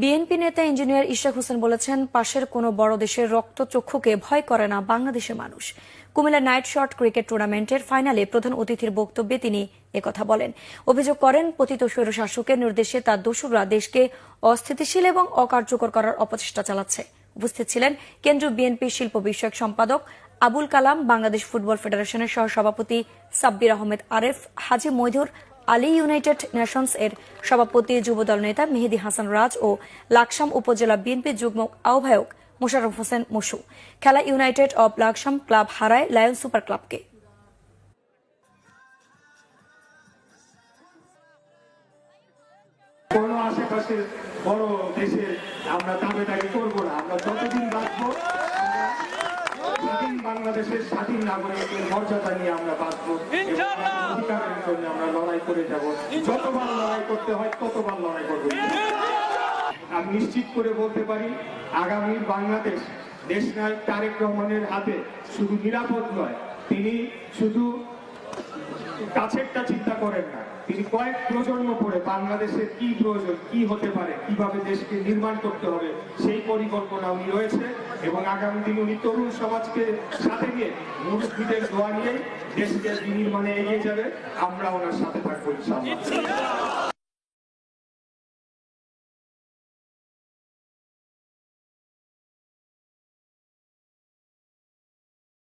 BNP নেতা engineer Ishaq Hossain বলেছেন, পাশের কোনো বড় দেশের রক্তচক্ষুকে ভয় করে না বাংলাদেশের মানুষ। কুমিল্লা নাইট শট ক্রিকেট টুর্নামেন্টের ফাইনালে প্রধান অতিথির বক্তব্যে তিনি একথা বলেন। অভিযোগ করেন, পতিত স্বৈরশাসকের নির্দেশে তার দোসররা দেশকে অস্থিতিশীল এবং অকার্যকর করার অপচেষ্টা চালাচ্ছে। উপস্থিত ছিলেন কেন্দ্রীয় বিএনপি শিল্প বিষয়ক সম্পাদক আবুল কালাম, বাংলাদেশ ফুটবল ফেডারেশনের সহসভাপতি সাব্বির আহমেদ আরেফ, হাজি মৈধুর আলী ইউনাইটেড নেশনস এর সভাপতি যুবদল নেতা মেহেদি হাসান রাজ ও লাকসাম উপজেলা বিএনপি যুগ্ম আহ্বায়ক মোশাররফ হোসেন মশু খেলা ইউনাইটেড অব লাকসাম ক্লাব হারায় লায়ন সুপার ক্লাবকে। কোনো আশেপাশের বড় দেশে আমরা দাবি দাবি না। আমরা যতদিন বাঁচবো বাংলাদেশের স্বাধীন নাগরিকের মর্যাদা নিয়ে আমরা বাঁচবো এবং আমাদের অধিকারের জন্য আমরা লড়াই করে যাব। যতবার লড়াই করতে হয় ততবার লড়াই করব। আমি নিশ্চিত করে বলতে পারি, আগামী বাংলাদেশ দেশনায়ক তারেক রহমানের হাতে শুধু নিরাপদ নয়, তিনি শুধু কাছেরটা চিন্তা করেন না। তিনি কয়েক প্রজন্ম পরে বাংলাদেশের কি প্রয়োজন, কি হতে পারে, কীভাবে দেশকে নির্মাণ করতে হবে, সেই পরিকল্পনা উনি রয়েছে এবং আগামী দিন উনি তরুণ সমাজকে সাথে নিয়ে মুরব্বীদের দোয়া নিয়ে দেশকে বিনির্মাণে এগিয়ে যাবে। আমরা ওনার সাথে থাকব